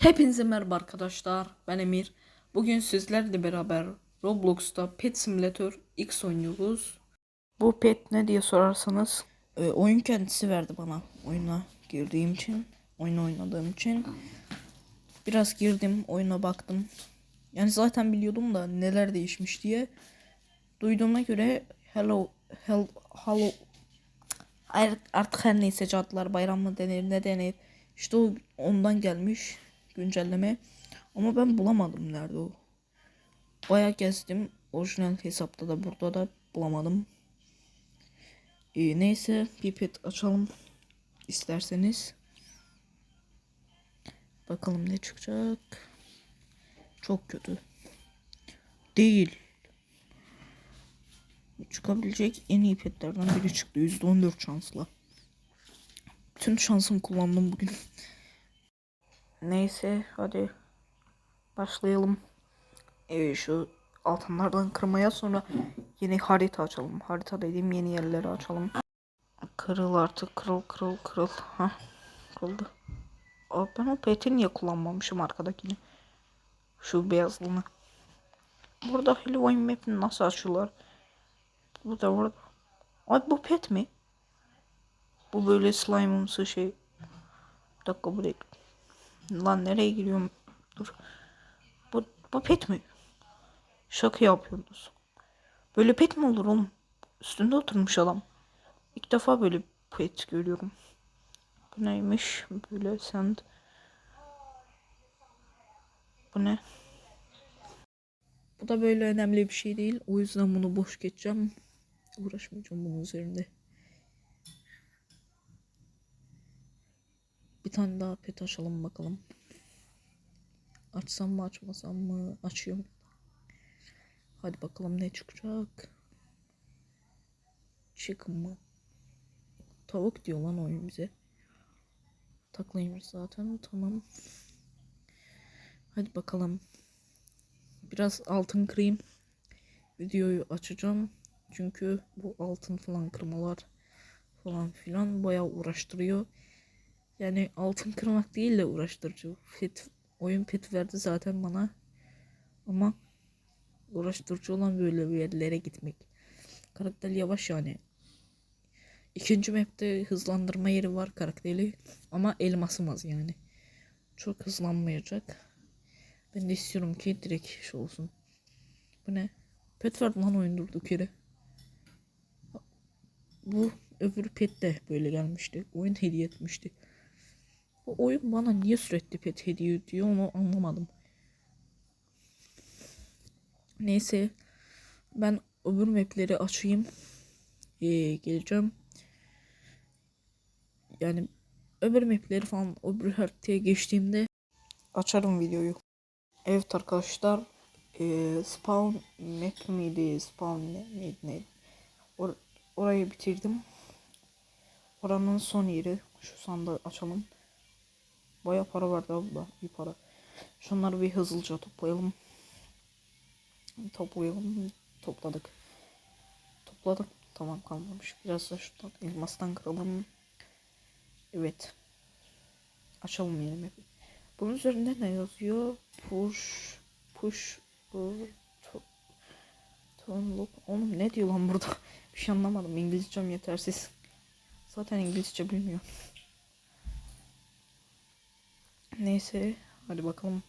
Hepinize merhaba arkadaşlar. Ben Emir. Bugün sizlerle beraber Roblox'ta Pet Simulator X oynuyoruz. Bu pet ne diye sorarsanız e, oyun kendisi verdi bana oyuna girdiğim için, oyun oynadığım için. Biraz girdim, oyuna baktım. Yani zaten biliyordum da neler değişmiş diye. Duyduğuma göre Hello Hello Hello artık her neyse Cadılar Bayramı denir ne denir. İşte o ondan gelmiş güncelleme. Ama ben bulamadım nerede o. Baya gezdim. Orijinal hesapta da burada da bulamadım. Ee, neyse pipet açalım isterseniz. Bakalım ne çıkacak. Çok kötü. Değil. Çıkabilecek en iyi petlerden biri çıktı. %14 şansla. Bütün şansımı kullandım bugün. Neyse hadi başlayalım. Evet şu altınlardan kırmaya sonra yeni harita açalım. Harita dediğim yeni yerleri açalım. Kırıl artık kırıl kırıl kırıl. Ha kırıldı. Aa, ben o peti niye kullanmamışım arkadakini? Şu beyazlığını. Burada Halloween map'ini nasıl açıyorlar? Burada burada. Ay bu pet mi? Bu böyle slime'ımsı şey. Bir dakika bu değil. Lan nereye giriyorum? Dur. Bu, bu pet mi? Şaka yapıyorsunuz. Böyle pet mi olur oğlum? Üstünde oturmuş adam. İlk defa böyle pet görüyorum. Bu neymiş? Böyle sand. Bu ne? Bu da böyle önemli bir şey değil. O yüzden bunu boş geçeceğim. Uğraşmayacağım bunun üzerinde. Bir tane daha pet açalım bakalım. Açsam mı açmasam mı? Açıyorum. Hadi bakalım ne çıkacak. Chicken mı? Tavuk diyor lan oyun bize. Taklıymış zaten. Tamam. Hadi bakalım. Biraz altın kırayım. Videoyu açacağım. Çünkü bu altın falan kırmalar falan filan bayağı uğraştırıyor. Yani altın kırmak değil de uğraştırıcı. Pet, oyun pet verdi zaten bana. Ama uğraştırıcı olan böyle bir yerlere gitmek. Karakter yavaş yani. İkinci map'te hızlandırma yeri var karakteri. Ama elmasım az yani. Çok hızlanmayacak. Ben de istiyorum ki direkt şey olsun. Bu ne? Pet verdi lan oyun durduk yere. Bu öbür pet de böyle gelmişti. Oyun hediye etmişti. Bu oyun bana niye sürekli pet hediye ediyor onu anlamadım. Neyse. Ben öbür mapleri açayım. Ee, geleceğim. Yani öbür mapleri falan öbür haritaya geçtiğimde açarım videoyu. Evet arkadaşlar. Ee, spawn map miydi? Spawn ne, neydi neydi? Or orayı bitirdim. Oranın son yeri. Şu sandığı açalım. Baya para verdi abi da. iyi para. Şunları bir hızlıca toplayalım. Toplayalım. Topladık. Topladık. Tamam kalmamış. Biraz da şuradan elmastan kıralım. Evet. Açalım yeni. Bunun üzerinde ne yazıyor? Push. Push. Bu. To, turn look. Oğlum ne diyor lan burada? Bir şey anlamadım. İngilizcem yetersiz. Zaten İngilizce bilmiyorum. Neyse hadi bakalım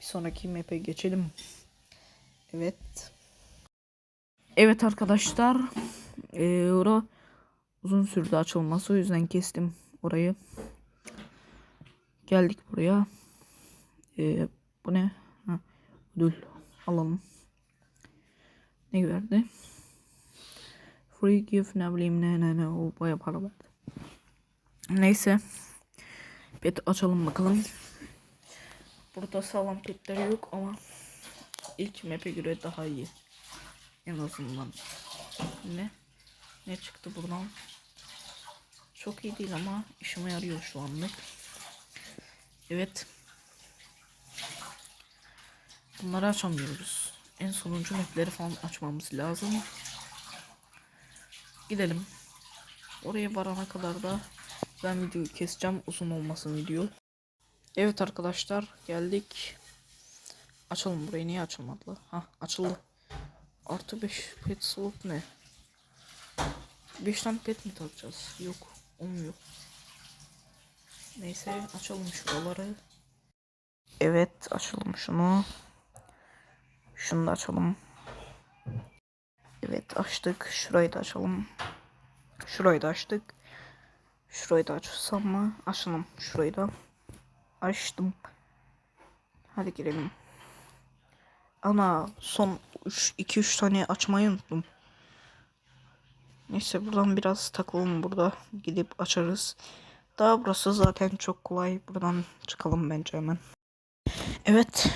bir sonraki map'e geçelim. Evet. Evet arkadaşlar. Ee, ora uzun sürdü açılması o yüzden kestim orayı. Geldik buraya. Ee, bu ne? Ha, ödül alalım. Ne verdi? Free gift ne bileyim ne ne ne o baya para verdi. Neyse. Pet açalım bakalım. Burada sağlam petler yok ama ilk map'e göre daha iyi. En azından. Ne? Ne çıktı buradan? Çok iyi değil ama işime yarıyor şu anlık. Evet. Bunları açamıyoruz. En sonuncu mapleri falan açmamız lazım. Gidelim. Oraya varana kadar da ben videoyu keseceğim. Uzun olmasın video. Evet arkadaşlar geldik. Açalım burayı niye açılmadı? Ha açıldı. Artı 5 pet slot ne? 5 tane pet mi takacağız? Yok olmuyor. Neyse açalım şuraları. Evet açalım şunu. Şunu da açalım. Evet açtık. Şurayı da açalım. Şurayı da açtık. Şurayı da açsam mı? Açalım şurayı da. Açtım. Hadi girelim. Ana son 2-3 tane açmayı unuttum. Neyse buradan biraz takılalım burada. Gidip açarız. Daha burası zaten çok kolay. Buradan çıkalım bence hemen. Evet.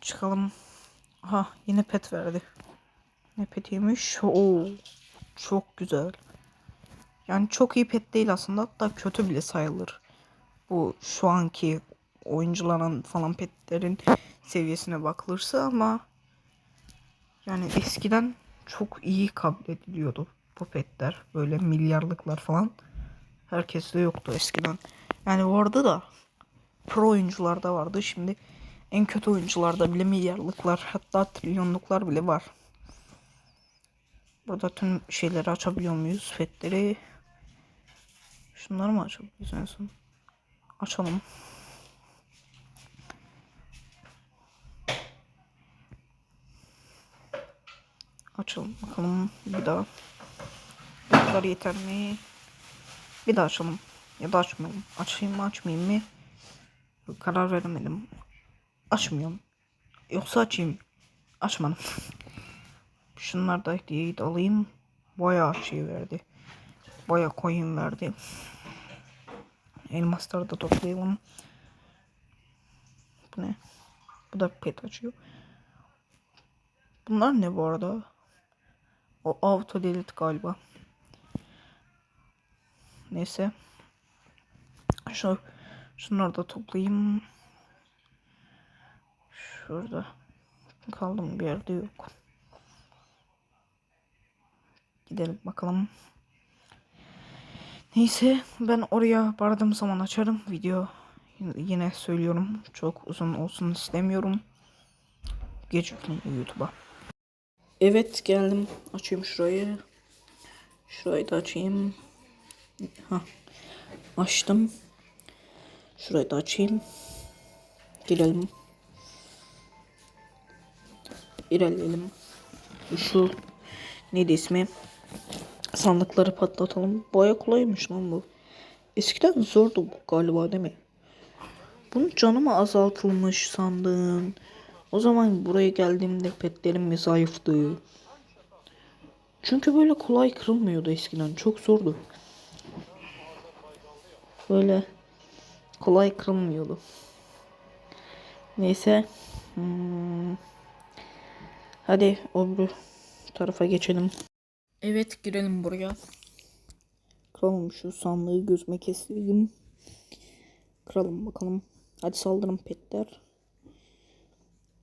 Çıkalım. Ha yine pet verdi. Ne petiymiş? Oo, çok güzel. Yani çok iyi pet değil aslında. Hatta kötü bile sayılır. Bu şu anki oyuncuların falan petlerin seviyesine bakılırsa ama yani eskiden çok iyi kabul ediliyordu bu petler. Böyle milyarlıklar falan. Herkeste yoktu eskiden. Yani vardı da pro oyuncularda vardı. Şimdi en kötü oyuncularda bile milyarlıklar hatta trilyonluklar bile var. Burada tüm şeyleri açabiliyor muyuz? Petleri. Şunları mı açabiliyoruz en? Açalım. Açalım bakalım bir daha. Bu kadar yeter mi? Bir daha açalım. Ya da açmayayım. Açayım mı açmayayım mı? Karar veremedim. Açmıyorum. Yoksa açayım. Açmadım. Şunlar da diye alayım. Bayağı şey verdi. Bayağı coin verdi. Elmasları da toplayalım. Bu ne? Bu da pet açıyor. Bunlar ne bu arada? O auto delete galiba. Neyse. Şu şunları da toplayayım. Şurada. Kaldım bir yerde yok. Gidelim bakalım. Neyse ben oraya vardığım zaman açarım video. Yine söylüyorum çok uzun olsun istemiyorum. Yükleniyor YouTube'a. Evet geldim. Açayım şurayı. Şurayı da açayım. Ha. Açtım. Şurayı da açayım. Girelim. İlerleyelim. Şu neydi ismi? Sandıkları patlatalım. Baya kolaymış lan bu. Eskiden zordu bu galiba değil mi? Bunun canı mı azaltılmış sandın? O zaman buraya geldiğimde petlerim mi zayıftı? Çünkü böyle kolay kırılmıyordu eskiden. Çok zordu. Böyle kolay kırılmıyordu. Neyse. Hmm. Hadi öbür tarafa geçelim. Evet girelim buraya. Kıralım şu sandığı gözüme kestireyim. Kıralım bakalım. Hadi saldırın petler.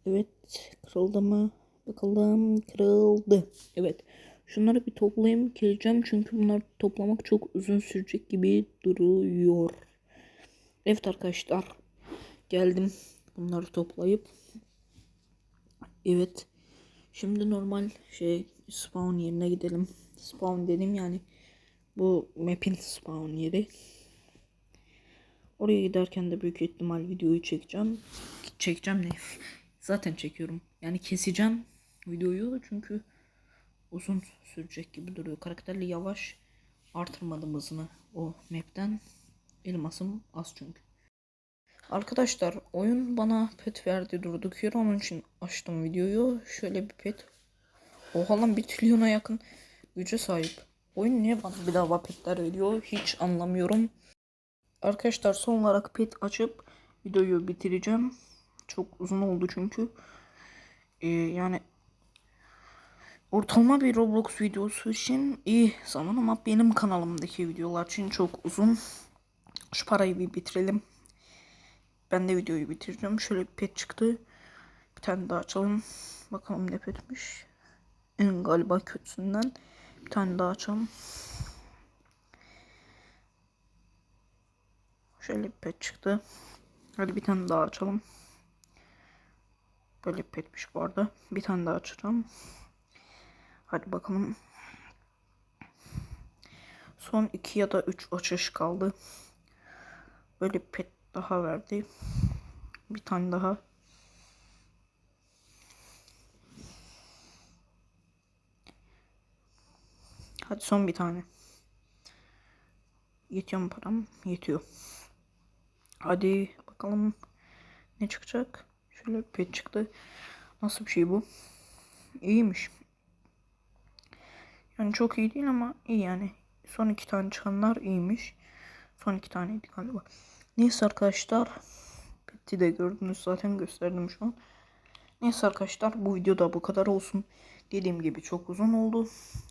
Evet kırıldı mı? Bakalım kırıldı. Evet. Şunları bir toplayayım geleceğim çünkü bunları toplamak çok uzun sürecek gibi duruyor. Evet arkadaşlar geldim bunları toplayıp evet şimdi normal şey spawn yerine gidelim. Spawn dedim yani bu map'in spawn yeri. Oraya giderken de büyük ihtimal videoyu çekeceğim. Çekeceğim ne? Zaten çekiyorum. Yani keseceğim videoyu çünkü uzun sürecek gibi duruyor. Karakterli yavaş artırmadım hızını o map'ten. Elmasım az çünkü. Arkadaşlar oyun bana pet verdi durduk yere onun için açtım videoyu. Şöyle bir pet. Oha lan bir trilyona yakın güce sahip. Oyun niye bana bir daha petler veriyor hiç anlamıyorum. Arkadaşlar son olarak pet açıp videoyu bitireceğim. Çok uzun oldu çünkü. Ee, yani ortalama bir Roblox videosu için iyi zaman ama benim kanalımdaki videolar için çok uzun. Şu parayı bir bitirelim. Ben de videoyu bitireceğim. Şöyle bir pet çıktı. Bir tane daha açalım. Bakalım ne petmiş. En galiba kötüsünden. Bir tane daha açalım. Şöyle bir pet çıktı. Hadi bir tane daha açalım. Böyle petmiş bu arada. Bir tane daha açacağım. Hadi bakalım. Son iki ya da üç açış kaldı. Böyle pet daha verdi. Bir tane daha. Hadi son bir tane. Yetiyor mu param? Yetiyor. Hadi bakalım ne çıkacak. Şöyle pet çıktı. Nasıl bir şey bu? İyiymiş. Yani çok iyi değil ama iyi yani. Son iki tane çıkanlar iyiymiş. Son iki taneydi galiba. Neyse arkadaşlar. Pet'i de gördünüz zaten gösterdim şu an. Neyse arkadaşlar bu videoda bu kadar olsun. Dediğim gibi çok uzun oldu.